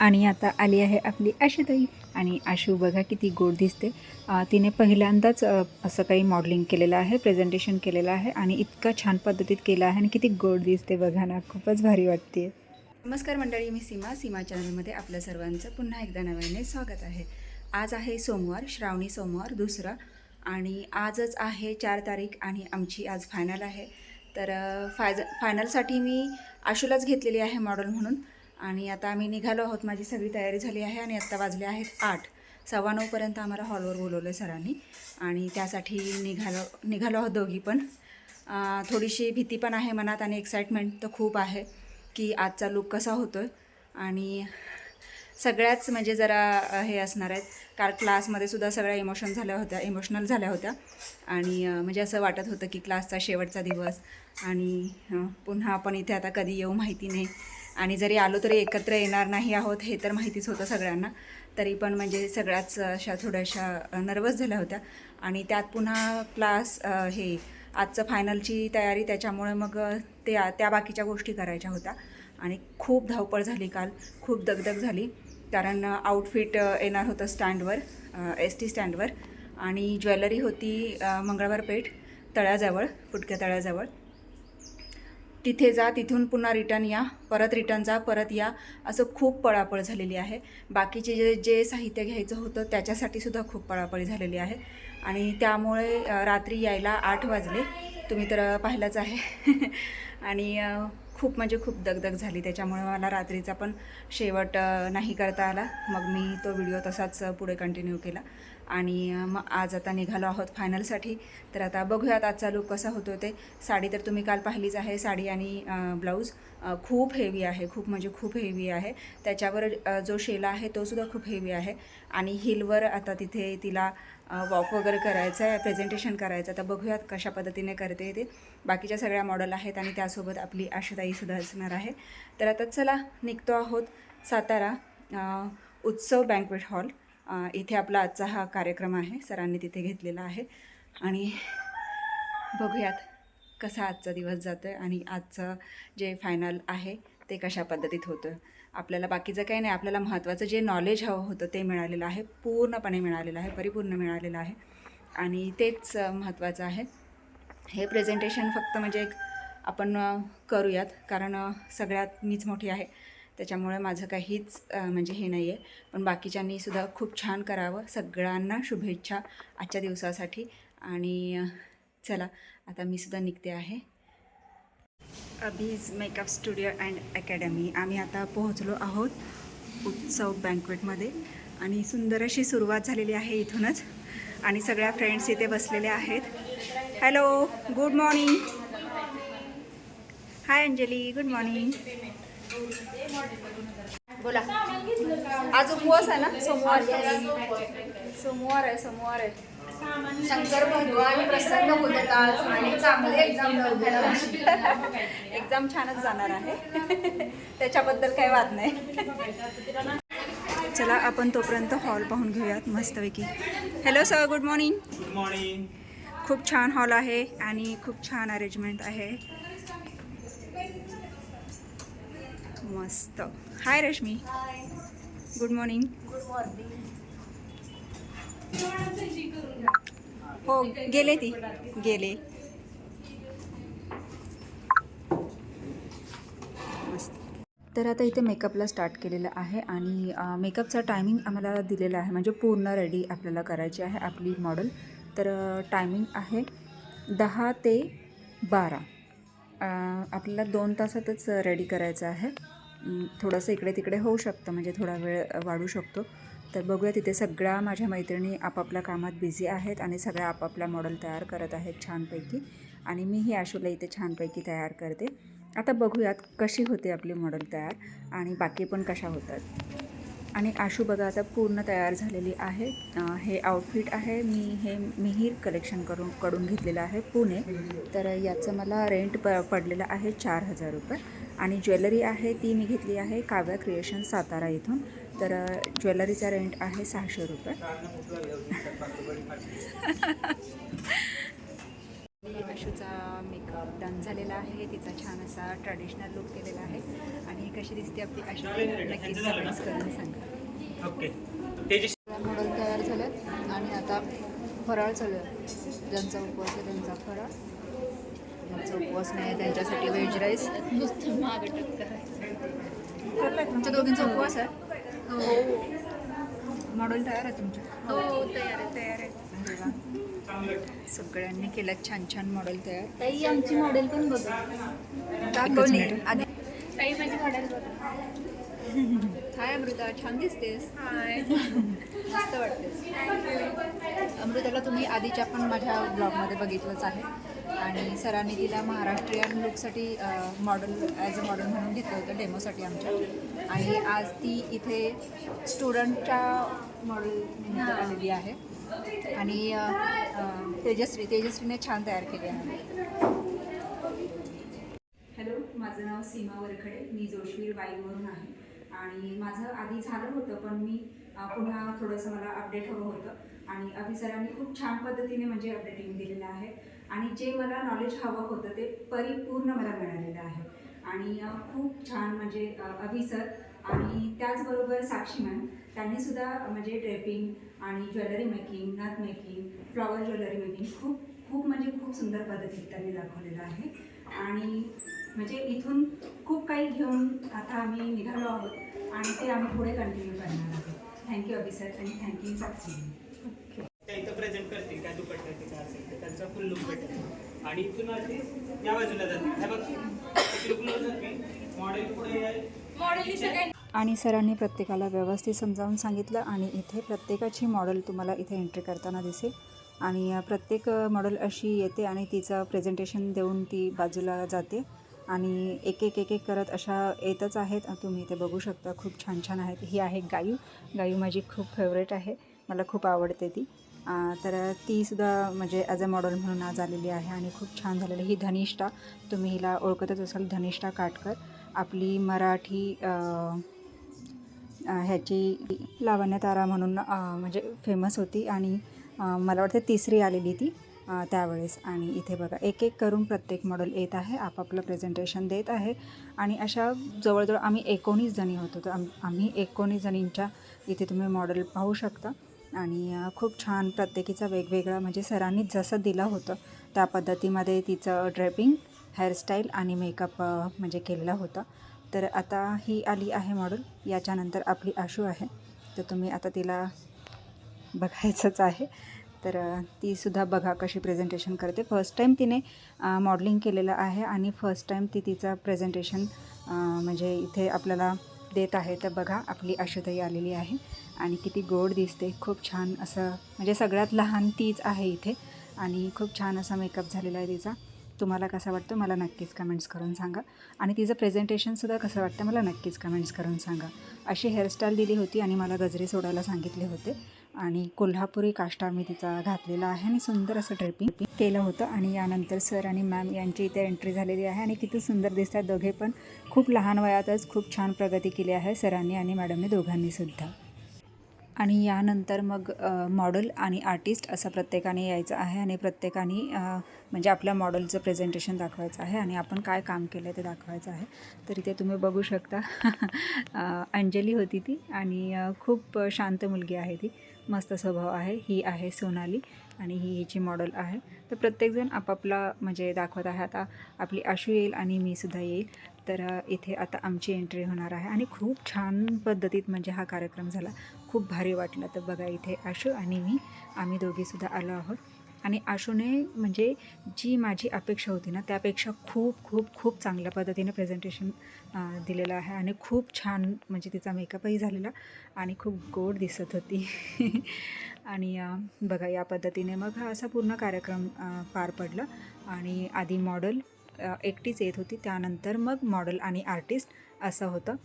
आणि आता आली आहे आपली आशुताई. आणि आशू बघा किती गोड दिसते. तिने पहिल्यांदाच असं काही मॉडेलिंग केलेलं आहे प्रेझेंटेशन केलेलं आहे आणि इतकं छान पद्धतीत केलं आहे आणि किती गोड दिसते बघा ना खूपच भारी वाटते. नमस्कार मंडळी मी सीमा. सीमा चॅनलमध्ये आपल्या सर्वांचं पुन्हा एकदा नव्याने स्वागत आहे. आज आहे सोमवार श्रावणी सोमवार दुसरा. आणि आजच आहे चार तारीख आणि आमची आज फायनल आहे. तर फायज फायनलसाठी मी आशूलाच घेतलेली आहे मॉडेल म्हणून. आणि आता आम्ही निघालो आहोत. माझी सगळी तयारी झाली आहे आणि आत्ता वाजले आहेत आठ. सव्वा नऊपर्यंत आम्हाला हॉलवर बोलवलं सरांनी. आणि त्यासाठी निघालो निघालो आहोत दोघी पण. थोडीशी भीती पण आहे मनात आणि एक्साइटमेंट तर खूप आहे की आजचा लुक कसा होतो आहे आणि सगळ्याच म्हणजे जरा हे असणार आहेत. कारण क्लासमध्ये सुद्धा सगळ्या इमोशन झाल्या होत्या इमोशनल झाल्या होत्या. आणि म्हणजे असं वाटत होतं की क्लासचा शेवटचा दिवस. आणि पुन्हा आपण इथे आता कधी येऊ माहिती नाही. आणि जरी आलो तरी एकत्र येणार नाही आहोत हे तर माहितीच होतं सगळ्यांना. तरी पण म्हणजे सगळ्याच अशा थोड्याशा नर्वस झाल्या होत्या. आणि त्यात पुन्हा क्लास हे आजचं फायनलची तयारी त्याच्यामुळे मग त्या ते त्या बाकीच्या गोष्टी करायच्या होत्या. आणि खूप धावपळ झाली काल. खूप दगदग झाली. कारण आउटफिट येणार होतं स्टँडवर एस टी स्टँडवर आणि ज्वेलरी होती मंगळवार पेठ तळ्याजवळ फुटक्या तळ्याजवळ. तिथे जा तिथून पुन्हा रिटर्न या परत रिटर्न जा परत या असं खूप पळापळ झालेली आहे. बाकीचे जे जे साहित्य घ्यायचं होतं त्याच्यासाठी सुद्धा खूप पळापळी झालेली आहे. आणि त्यामुळे रात्री यायला आठ वाजले. तुम्ही तर पाहिलंच आहे. आणि खूप म्हणजे खूप दगदग झाली. त्याच्यामुळे मला रात्रीचा पण शेवट नाही करता आला. मग मी तो व्हिडिओ तसाच पुढे कंटिन्यू केला. आणि मग आज आता निघालो आहोत फायनलसाठी. तर आता बघूयात आजचा लुक कसा होतो ते. साडी तर तुम्ही काल पाहिलीच आहे साडी आणि ब्लाऊज खूप हेवी आहे खूप म्हणजे खूप हेवी आहे. त्याच्यावर जो शेला आहे तो सुद्धा खूप हेवी आहे. आणि हिलवर आता तिथे तिला वॉक वगैरे करायचं आहे प्रेझेंटेशन करायचं आहे. तर बघूयात कशा पद्धतीने करते ते. बाकीच्या सगळ्या मॉडेल आहेत आणि त्यासोबत आपली आशाताईसुद्धा असणार आहे. तर आता चला निघतो आहोत सातारा उत्सव बँकवेट हॉल इथे आपला आजचा हा कार्यक्रम आहे सरांनी तिथे घेतलेला आहे. आणि बघूयात कसा आजचा दिवस जातो आहे आणि आजचं जे फायनल आहे ते कशा पद्धतीत होतं आपल्याला बाकीचं काही नाही आपल्याला महत्त्वाचं जे नॉलेज हवं होतं ते मिळालेलं आहे पूर्णपणे मिळालेलं आहे परिपूर्ण मिळालेलं आहे. आणि तेच महत्त्वाचं आहे. हे प्रेझेंटेशन फक्त म्हणजे एक आपण करूयात कारण सगळ्यात मीच मोठी आहे. त्याच्यामुळे माझं काहीच म्हणजे हे नाही आहे पण बाकीच्यांनी सुद्धा खूप छान करावं. सगळ्यांना शुभेच्छा आजच्या दिवसासाठी. आणि चला आता मी सुद्धा निघते आहे. Abhi's makeup studio and academy. आम्ही आता पोहोचलो आहोत उत्सव बँकवेटमध्ये. आणि सुंदर अशी सुरुवात झालेली आहे इथूनच. आणि सगळ्या फ्रेंड्स इथे बसलेल्या आहेत. Hello good morning. Hi Anjali good morning. बोला. आज उपवास आहे ना? सोमवार सोमवार आहे सोमवार आहे. शंकर भगवान प्रसन्न होतात आज आणि चांगले एक्झाम एक्झाम छानच जाणार आहे. त्याच्याबद्दल काही वाद नाही. चला आपण तोपर्यंत हॉल पाहून घेऊयात मस्तपैकी. Hello sir good morning good morning खूप छान हॉल आहे आणि खूप छान अरेंजमेंट आहे. मस्त. Hi Rashmi. Good morning good morning हो गेले ती. गेले. तर आता इथे मेकअपला स्टार्ट केलेलं आहे आणि मेकअपचा टायमिंग आम्हाला दिलेला आहे. म्हणजे पूर्ण रेडी आपल्याला करायची आहे आपली मॉडेल तर टायमिंग आहे दहा ते बारा. आपल्याला दोन तासातच रेडी करायचं आहे. थोडंसं इकडे तिकडे होऊ शकतं म्हणजे थोडा वेळ वाढू शकतो. तर बघूया तिथे सगळ्या माझ्या मैत्रिणी आपापल्या कामात बिझी आहेत आणि सगळ्या आपापल्या मॉडेल तयार करत आहेत छानपैकी. आणि मीही आशूला इथे छानपैकी तयार करते. आता बघूयात कशी होते आपली मॉडेल तयार आणि बाकी पण कशा होतात. आणि आशू बघा आता पूर्ण तयार झालेली आहे. हे आउटफिट आहे. मी हे मिहीर कलेक्शन करून कडून घेतलेलं आहे पुणे. तर याचं मला रेंट प पडलेलं आहे चार हजार रुपये. आणि ज्वेलरी आहे ती मी घेतली आहे काव्या क्रिएशन सातारा इथून. तर ज्वेलरीचा रेंट आहे सहाशे रुपये. आशूचा मेकअप डन झालेला आहे. तिचा छान असा ट्रेडिशनल लुक केलेला आहे. आणि कशी दिसते आपली आशू नक्कीच कमेंट्स करून सांगा. मॉडेल तयार झाल्यात आणि आता फराळ चालू आहे. ज्यांचा उपवास आहे त्यांचा फराळ. ज्यांचा उपवास नाही त्यांच्यासाठी व्हेज राईस नुसतं मागं टक्कर तुमच्या दोघींचा उपवास आहे? हो मॉडेल तयार आहे तुमच्या हो तयार आहे तयार आहे. सगळ्यांनी केलं छान छान मॉडेल तयार. ताई आमची मॉडेल पण बघा. दाखवली आधी ताई माझी मॉडेल बघा. हाय अमृता छान दिसतेस. हाय. मस्त वाटतेस. अमृताला तुम्ही आधीच्या पण माझ्या ब्लॉगमध्ये बघितलंच आहे. आणि सरांनी तिला महाराष्ट्रीयन लुकसाठी मॉडेल ॲज अ मॉडेल म्हणून घेतलं होतं डेमोसाठी आमच्या. आणि आज ती इथे स्टुडंटच्या मॉडेल आलेली आहे. आणि तेजश्री तेजश्रीने छान तयार केली आहे. हॅलो माझं नाव सीमा वरखडे. मी जोशवीर वाईवरून आहे. आणि माझं आधी झालं होतं पण मी पुन्हा थोडंसं मला अपडेट हवं होतं. आणि अभि सरांनी खूप छान पद्धतीने म्हणजे अपडेटिंग दिलेलं आहे. आणि जे मला नॉलेज हवं होतं ते परिपूर्ण मला मिळालेलं आहे. आणि खूप छान म्हणजे अभिसर अभि सर आणि त्याचबरोबर साक्षी मॅम त्यांनी सुद्धा म्हणजे ड्रेपिंग आणि ज्वेलरी मेकिंग नथ मेकिंग फ्लॉवर ज्वेलरी मेकिंग खूप खूप म्हणजे खूप सुंदर पद्धतीत त्यांनी दाखवलेलं आहे. आणि म्हणजे इथून खूप काही घेऊन आता आम्ही निघालो आहोत आणि ते आम्ही पुढे कंटिन्यू करणार आहोत. थँक्यू अभि सर आणि थँक्यू साक्षी. ओके इथं प्रेझेंट करतील काय दुपट्टा असेल? त्यांचा फुल लुक भेटेल. आणि इथून आधी या बाजूला जाते हे बघ इकडे जाते मॉडेल पुढे मॉडेल आणि सरांनी प्रत्येकाला व्यवस्थित समजावून सांगितलं आणि इथे प्रत्येकाची मॉडेल तुम्हाला इथे एंट्री करताना दिसेल. आणि प्रत्येक मॉडेल अशी येते आणि तिचं प्रेझेंटेशन देऊन ती बाजूला जाते. आणि एक एक एक एक करत अशा येतच आहेत. तुम्ही इथे बघू शकता खूप छान छान आहेत. ही आहे गायू. गायू माझी खूप फेवरेट आहे. मला खूप आवडते ती. तर तीसुद्धा म्हणजे ॲज अ मॉडेल म्हणून आज आलेली आहे आणि खूप छान झालेली ही धनिष्ठा तुम्ही हिला ओळखतच असाल धनिष्ठा काटकर. आपली मराठी ह्याची लावण्य तारा म्हणून म्हणजे फेमस होती आणि मला वाटतं तिसरी आलेली ती त्यावेळेस. आणि इथे बघा एक एक करून प्रत्येक मॉडेल येत आहे आपापलं प्रेझेंटेशन देत आहे. आणि अशा जवळजवळ आम्ही एकोणीस जणी होतो. तर आम आम्ही एकोणीस जणींच्या इथे तुम्ही मॉडेल पाहू शकता. आणि खूप छान प्रत्येकीचा वेगवेगळा म्हणजे सरांनी जसं दिलं होतं त्या पद्धतीमध्ये तिचं ड्रेपिंग हेअरस्टाईल आणि मेकअप म्हणजे केलेला होता. तर आता ही आली आहे मॉडेल याच्यानंतर आपली आशू आहे. तर तुम्ही आता तिला बघायचंच आहे. तर तीसुद्धा बघा कशी प्रेझेंटेशन करते. फर्स्ट टाईम तिने मॉडलिंग केलेलं आहे आणि फर्स्ट टाईम ती तिचं प्रेझेंटेशन म्हणजे इथे आपल्याला देत आहे. तर बघा आपली आशुताई आलेली आहे. आणि किती गोड दिसते. खूप छान असं म्हणजे सगळ्यात लहान तीच आहे इथे. आणि खूप छान असा मेकअप झालेला आहे तिचा. तुम्हाला कसा वाटतं? मला नक्कीच कमेंट्स करून सांगा. आणि तिचं प्रेझेंटेशनसुद्धा कसं वाटतं? मला नक्कीच कमेंट्स करून सांगा. अशी हेअरस्टाईल दिली होती आणि मला गजरे सोडायला सांगितले होते. आणि कोल्हापुरी काष्टा मी तिचा घातलेला आहे आणि सुंदर असं ड्रेपिंग केलं होतं. आणि यानंतर सर आणि मॅम यांची इथे एंट्री झालेली आहे आणि किती सुंदर दिसतात. दोघे पण खूप लहान वयातच खूप छान प्रगती केली आहे सरांनी आणि मॅडमने दोघांनीसुद्धा. आणि यानंतर मग मॉडल आणि आर्टिस्ट असं प्रत्येकाने यायचं आहे आणि प्रत्येकाने म्हणजे आपल्या मॉडलचं प्रेझेंटेशन दाखवायचं आहे आणि आपण काय काम केलं आहे ते दाखवायचं आहे. तर इथे तुम्ही बघू शकता अंजली होती ती आणि खूप शांत मुलगी आहे ती. मस्त स्वभाव आहे. ही आहे सोनाली. आणि ही हिची मॉडेल आहे. तर प्रत्येकजण आपापला म्हणजे दाखवत आहे. आता आपली आशू येईल आणि मी सुद्धा येईल. तर इथे आता आमची एंट्री होणार आहे. आणि खूप छान पद्धतीत म्हणजे हा कार्यक्रम झाला. खूप भारी वाटलं. तर बघा इथे आशू आणि मी आम्ही दोघीसुद्धा आलो आहोत. आणि आशूने म्हणजे जी माझी अपेक्षा होती ना त्यापेक्षा खूप खूप खूप चांगल्या पद्धतीने प्रेझेंटेशन दिलेलं आहे. आणि खूप छान म्हणजे तिचा मेकअपही झालेला. आणि खूप गोड दिसत होती. आणि बघा या पद्धतीने मग हा असा पूर्ण कार्यक्रम पार पडला. आणि आधी मॉडल एकटीच येत होती. त्यानंतर मग मॉडल आणि आर्टिस्ट असं होतं.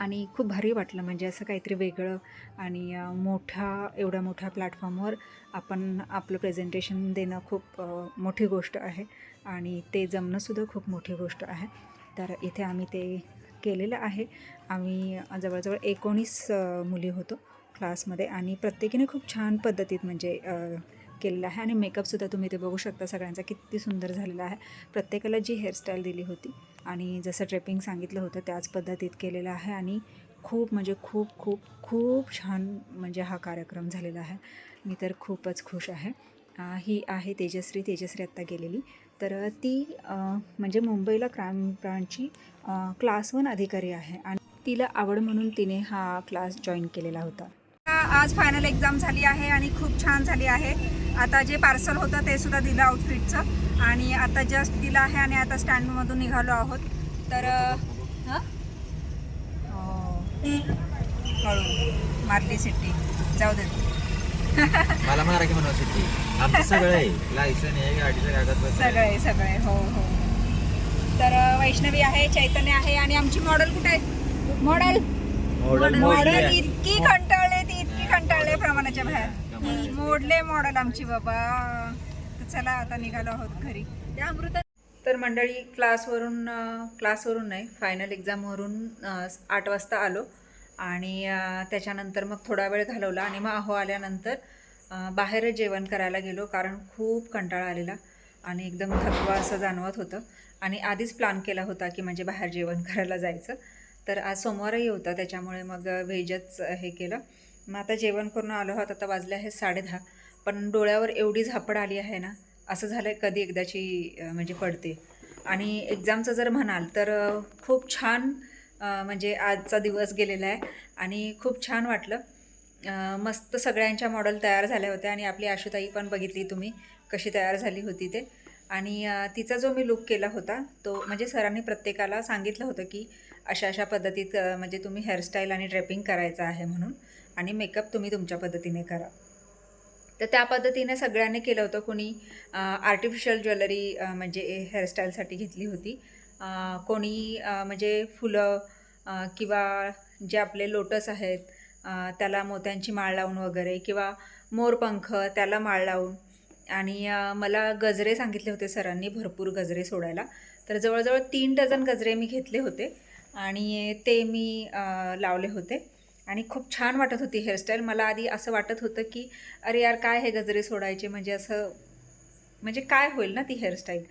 आणि खूप भारी वाटलं. म्हणजे असं काहीतरी वेगळं आणि मोठा एवढ्या मोठ्या प्लॅटफॉर्मवर आपण आपलं प्रेझेंटेशन देणं खूप मोठी गोष्ट आहे. आणि ते जमणंसुद्धा खूप मोठी गोष्ट आहे. तर इथे आम्ही ते केलेलं आहे. आम्ही जवळजवळ एकोणीस मुली होतो. क्लासमध्ये आणि प्रत्येकीने खूप छान पद्धतीत म्हणजे केलेला आहे. आणि मेकअपसुद्धा तुम्ही ते बघू शकता सगळ्यांचा. किती सुंदर झालेला आहे. प्रत्येकाला जी हेअरस्टाईल दिली होती आणि जसं ड्रेपिंग सांगितलं होतं त्याच पद्धतीत केलेलं आहे. आणि खूप म्हणजे खूप खूप खूप छान म्हणजे हा कार्यक्रम झालेला आहे. मी तर खूपच खुश आहे. ही आहे तेजश्री. तेजश्री आत्ता गेलेली. तर ती म्हणजे मुंबईला क्राईम ब्रांचची क्लास वन अधिकारी आहे. आणि तिला आवड म्हणून तिने हा क्लास जॉईन केलेला होता. आज फायनल एक्झाम झाली आहे आणि खूप छान झाली आहे. आता जे पार्सल होतं ते सुद्धा दिलं आउटफिटचं आणि आता जस्ट दिलं आहे आणि आता स्टँडमधून निघालो आहोत. तर हं? हो. हळू मारली सिट्टी. जाऊ दे. मला मारा की म्हणून सुट्टी. आमचं सगळं आहे. लायसन आहे गाडीचं कागदपत्र आहे. सगळे सगळे हो हो. तर वैष्णवी आहे चैतन्य आहे आणि आमची मॉडेल कुठे? आहे मॉडेल मॉडेल. इतकी इतकी कंटाळले प्रमाणाच्या बाहेर. मोडले मॉडेल आमची बाबा. तर चला आता निघालो आहोत घरी. त्या अमृता तर मंडळी क्लासवरून क्लासवरून नाही फायनल एक्झामवरून आठ वाजता आलो. आणि त्याच्यानंतर मग थोडा वेळ घालवला आणि मग अहो आल्यानंतर बाहेरच जेवण करायला गेलो कारण खूप कंटाळा आलेला आणि एकदम थकवा असं जाणवत होतं. आणि आधीच प्लॅन केला होता की म्हणजे बाहेर जेवण करायला जायचं. तर आज सोमवारही होता त्याच्यामुळे मग व्हेजच हे केलं. मग आता जेवण करून आलो आहोत आता वाजले आहे साडेदहा पण डोळ्यावर एवढी झापड आली आहे ना असं झालं आहे कधी एकदाची म्हणजे पडते. आणि एक्झामचं जर म्हणाल तर खूप छान म्हणजे आजचा दिवस गेलेला आहे. आणि खूप छान वाटलं. मस्त सगळ्यांच्या मॉडेल तयार झाल्या होत्या आणि आपली आशुताई पण बघितली तुम्ही कशी तयार झाली होती ते. आणि तिचा जो मी लुक केला होता तो म्हणजे सरांनी प्रत्येकाला सांगितलं होतं की अशा अशा पद्धतीत म्हणजे तुम्ही हेअरस्टाईल आणि ड्रेपिंग करायचं आहे म्हणून. आणि मेकअप तुम्ही तुमच्या पद्धतीने करा. तर त्या पद्धतीने सगळ्यांनी केलं होतं. कोणी आर्टिफिशियल ज्वेलरी म्हणजे हेअरस्टाईलसाठी घेतली होती. कोणी म्हणजे फुलं किंवा जे आपले लोटस आहेत त्याला मोत्यांची माळ लावून वगैरे किंवा मोरपंख त्याला माळ लावून. आणि मला गजरे सांगितले होते सरांनी भरपूर गजरे सोडायला. तर जवळजवळ तीन डझन गजरे मी घेतले होते. आणि ते मी लावले होते. आणि खूप छान वाटत होती हेअरस्टाईल मला आधी असं वाटत होतं की अरे यार काय हे गजरे सोडायचे? म्हणजे असं म्हणजे काय होईल ना ती हेअरस्टाईल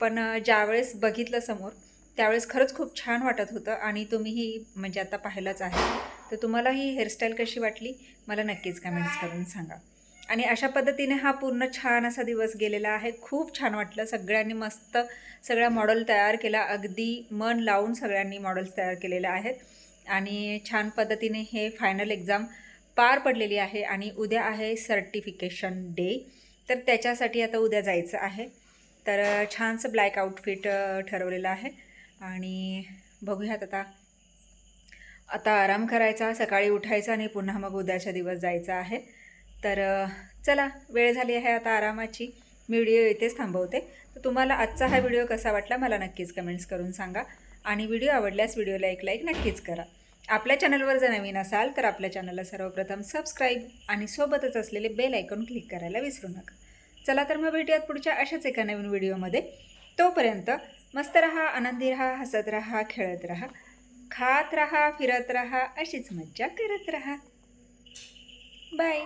पण ज्यावेळेस बघितलं समोर त्यावेळेस खरंच खूप छान वाटत होतं आणि तुम्हीही म्हणजे आता पाहिलंच आहे. तर तुम्हाला ही हेअरस्टाईल कशी वाटली? मला नक्कीच कमेंट्स करून सांगा. आणि अशा पद्धतीने हा पूर्ण छान असा दिवस गेलेला आहे. खूप छान वाटलं. सगळ्यांनी मस्त सगळ्या मॉडेल तयार केला अगदी मन लावून सगळ्यांनी मॉडेल्स तयार केलेल्या आहेत. आणि छान पद्धतीने हे फायनल एक्झाम पार पडलेली आहे आणि उद्या आहे सर्टिफिकेशन डे तर त्याच्यासाठी आता उद्या जायचं आहे. तर छानसं ब्लॅक आउटफिट ठरवलेलं आहे. आणि बघूयात आता. आता आराम करायचा सकाळी उठायचा आणि पुन्हा मग उद्याच्या दिवस जायचं आहे. तर चला वेळ झाली आहे आता आरामाची. मी व्हिडिओ इथेच थांबवते. तर तुम्हाला आजचा हा व्हिडिओ कसा वाटला मला नक्कीच कमेंट्स करून सांगा. आणि व्हिडिओ आवडल्यास व्हिडिओला एक लाईक नक्कीच करा. आपल्या चॅनलवर जर नवीन असाल तर आपल्या चॅनलला सर्वप्रथम सबस्क्राईब आणि सोबतच असलेले बेल ऐकून क्लिक करायला विसरू नका. चला तर मग भेटूयात पुढच्या अशाच एका नवीन व्हिडिओमध्ये. तोपर्यंत मस्त रहा आनंदी रहा हसत रहा खेळत रहा खात रहा फिरत रहा अशीच मज्जा करत रहा. बाय